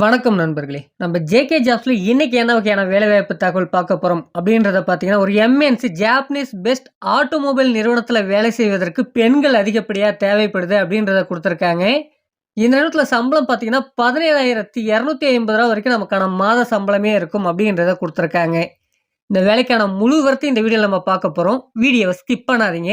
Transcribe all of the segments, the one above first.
வணக்கம் நண்பர்களே. நம்ம ஜேகே ஜாப்ஸில் இன்னைக்கு என்ன வகையான வேலைவாய்ப்பு தகவல் பார்க்க போகிறோம் அப்படின்றத பார்த்தீங்கன்னா ஒரு எம்என்சி ஜாப்பனீஸ் பெஸ்ட் ஆட்டோமொபைல் நிறுவனத்தில் வேலை செய்வதற்கு பெண்கள் அதிகப்படியாக தேவைப்படுது அப்படின்றத கொடுத்துருக்காங்க. இந்த நேரத்தில் சம்பளம் பார்த்தீங்கன்னா பதினேழாயிரத்தி இரநூத்தி ஐம்பது ரூபா வரைக்கும் நமக்கான மாத சம்பளமே இருக்கும் அப்படின்றத கொடுத்துருக்காங்க. இந்த வேலைக்கான முழு வரத்தை இந்த வீடியோவில் நம்ம பார்க்க போகிறோம் வீடியோவை ஸ்கிப் பண்ணாதீங்க.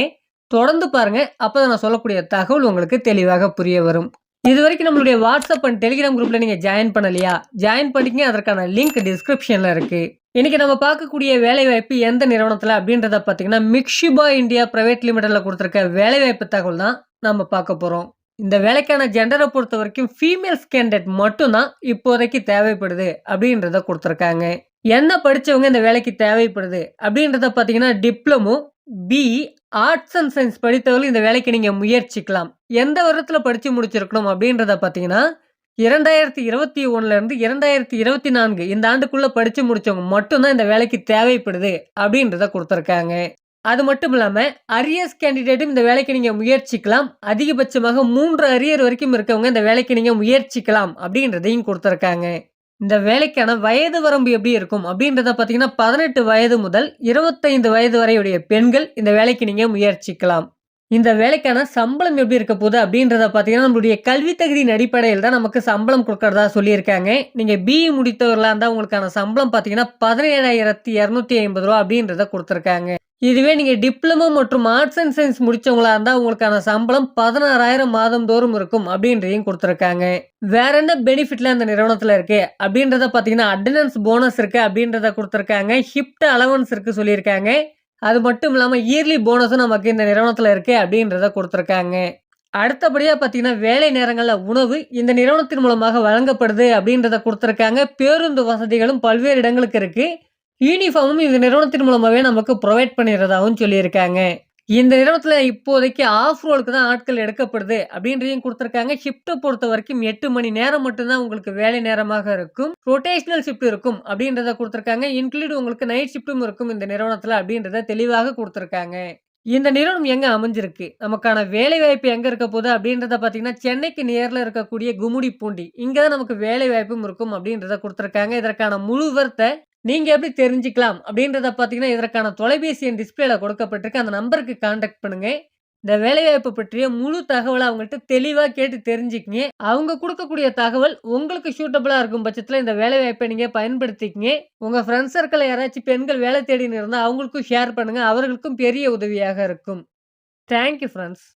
தொடர்ந்து பாருங்க. அப்போ நான் சொல்லக்கூடிய தகவல் உங்களுக்கு தெளிவாக புரிய வரும். இது வரைக்கும் நம்மளுடைய வாட்ஸ்அப் அண்ட் டெலிகிராம் குரூப்ல நீங்க ஜாயின் பண்ணலையா? ஜாயின் பண்ணிக்கங்க. அதற்கான லிங்க் டிஸ்கிரிப்ஷன்ல இருக்கு. இன்னைக்கு நம்ம பார்க்கக்கூடிய வேலை வாய்ப்பு எந்த நிறுவனத்துல அப்படின்றத பார்த்தீங்கன்னா மிக்ஷிபா இந்தியா பிரைவேட் லிமிடெட்ல கொடுத்துருக்க வேலை வாய்ப்பு தகவல் தான் நம்ம பார்க்க போறோம். இந்த வேலைக்கான ஜெண்டரை பொறுத்த வரைக்கும் ஃபீமேல்ஸ் கேண்டிடேட் மட்டும்தான் இப்போதைக்கு தேவைப்படுது அப்படின்றத கொடுத்துருக்காங்க. என்ன படித்தவங்க இந்த வேலைக்கு தேவைப்படுது அப்படின்றத பார்த்தீங்கன்னா diploma BE arts and science படித்தவர்கள் இந்த வேலைக்கு நீங்கள் முயற்சிக்கலாம். எந்த வருடத்தில் படித்து முடிச்சிருக்கணும் அப்படின்றத பார்த்தீங்கன்னா இரண்டாயிரத்தி இருபத்தி ஒன்றுலேருந்து இரண்டாயிரத்தி இருபத்தி நான்கு இந்த ஆண்டுக்குள்ளே படித்து முடித்தவங்க மட்டும்தான் இந்த வேலைக்கு தேவைப்படுது அப்படின்றத கொடுத்துருக்காங்க. அது மட்டும் இல்லாமல் அரியர்ஸ் கேண்டிடேட்டும் இந்த வேலைக்கு நீங்கள் முயற்சிக்கலாம். அதிகபட்சமாக மூன்று அரியர் வரைக்கும் இருக்கவங்க இந்த வேலைக்கு நீங்கள் முயற்சிக்கலாம் அப்படின்றதையும் கொடுத்துருக்காங்க. இந்த வேலைக்கான வயது வரம்பு எப்படி இருக்கும் அப்படின்றத பார்த்தீங்கன்னா பதினெட்டு வயது முதல் இருபத்தைந்து வயது வரையுடைய பெண்கள் இந்த வேலைக்கு நீங்கள் முயற்சிக்கலாம். இந்த வேலைக்கான சம்பளம் எப்படி இருக்க போகுது அப்படின்றத பார்த்தீங்கன்னா நம்மளுடைய கல்வி தகுதியின் அடிப்படையில் தான் நமக்கு சம்பளம் கொடுக்கறதா சொல்லியிருக்காங்க. நீங்கள் பிஇ முடித்தவர்களாக இருந்தால் உங்களுக்கான சம்பளம் பார்த்தீங்கன்னா பதினேழாயிரத்தி இரநூத்தி ஐம்பது ரூபா அப்படின்றத கொடுத்துருக்காங்க. இதுவே நீங்கள் டிப்ளமோ மற்றும் ஆர்ட்ஸ் அண்ட் சயின்ஸ் முடித்தவங்களா இருந்தால் உங்களுக்கான சம்பளம் பதினாறாயிரம் மாதம் தோறும் இருக்கும் அப்படின்றதையும் கொடுத்துருக்காங்க. வேற என்ன பெனிஃபிட்ல அந்த நிறுவனத்தில் இருக்கு? அப்படின்றத பார்த்தீங்கன்னா அட்டண்டன்ஸ் போனஸ் இருக்கு அப்படின்றத கொடுத்துருக்காங்க. ஹிப்ட் அலவன்ஸ் இருக்கு சொல்லியிருக்காங்க. அது மட்டும் இல்லாமல் இயர்லி போனஸும் நமக்கு இந்த நிறுவனத்தில் இருக்கு அப்படின்றத கொடுத்துருக்காங்க. அடுத்தபடியாக பார்த்தீங்கன்னா வேலை நேரங்களில் உணவு இந்த நிறுவனத்தின் மூலமாக வழங்கப்படுது அப்படின்றத கொடுத்துருக்காங்க. பேருந்து வசதிகளும் பல்வேறு இடங்களுக்கு இருக்குது யூனிஃபார்மும் இந்த நிறுவனத்தின் மூலமாகவே நமக்கு ப்ரொவைட் பண்ணிடுறதாகவும் சொல்லியிருக்காங்க. இந்த நிறுவனத்தில் இப்போதைக்கு ஆஃப் ரோலுக்கு தான் ஆட்கள் எடுக்கப்படுது அப்படின்றதையும் கொடுத்துருக்காங்க. ஷிஃப்ட்டை பொறுத்த வரைக்கும் எட்டு மணி நேரம் மட்டும்தான் உங்களுக்கு வேலை நேரமாக இருக்கும். ரொட்டேஷனல் ஷிஃப்ட் இருக்கும் அப்படின்றத கொடுத்துருக்காங்க. இன்க்ளூட் உங்களுக்கு நைட் ஷிஃப்ட்டும் இருக்கும் இந்த நிறுவனத்தில் அப்படின்றத தெளிவாக கொடுத்துருக்காங்க. இந்த நிறுவனம் எங்கே அமைஞ்சிருக்கு? நமக்கான வேலை வாய்ப்பு எங்கே இருக்க போகுது அப்படின்றத பார்த்தீங்கன்னா சென்னைக்கு நேரில் இருக்கக்கூடிய குமுடி பூண்டி. இங்கே தான் நமக்கு வேலை வாய்ப்பும் இருக்கும் அப்படின்றத கொடுத்துருக்காங்க. இதற்கான முழு வர்த்தை நீங்க எப்படி தெரிஞ்சுக்கலாம் அப்படின்றத பார்த்தீங்கன்னா இதற்கான தொலைபேசி எண் டிஸ்பிளேல கொடுக்கப்பட்டிருக்கு. அந்த நம்பருக்கு காண்டாக்ட் பண்ணுங்க. இந்த வேலைவாய்ப்பு பற்றிய முழு தகவலை அவங்கள்ட்ட தெளிவாக கேட்டு தெரிஞ்சுக்கிங்க. அவங்க கொடுக்கக்கூடிய தகவல் உங்களுக்கு சூட்டபிளாக இருக்கும் பட்சத்தில் இந்த வேலைவாய்ப்பை நீங்கள் பயன்படுத்திக்கிங்க. உங்கள் ஃப்ரெண்ட்ஸ் சர்க்கிளில் யாராச்சும் பெண்கள் வேலை தேடின்னு இருந்தால் அவங்களுக்கும் ஷேர் பண்ணுங்கள் அவர்களுக்கும் பெரிய உதவியாக இருக்கும். Thank you friends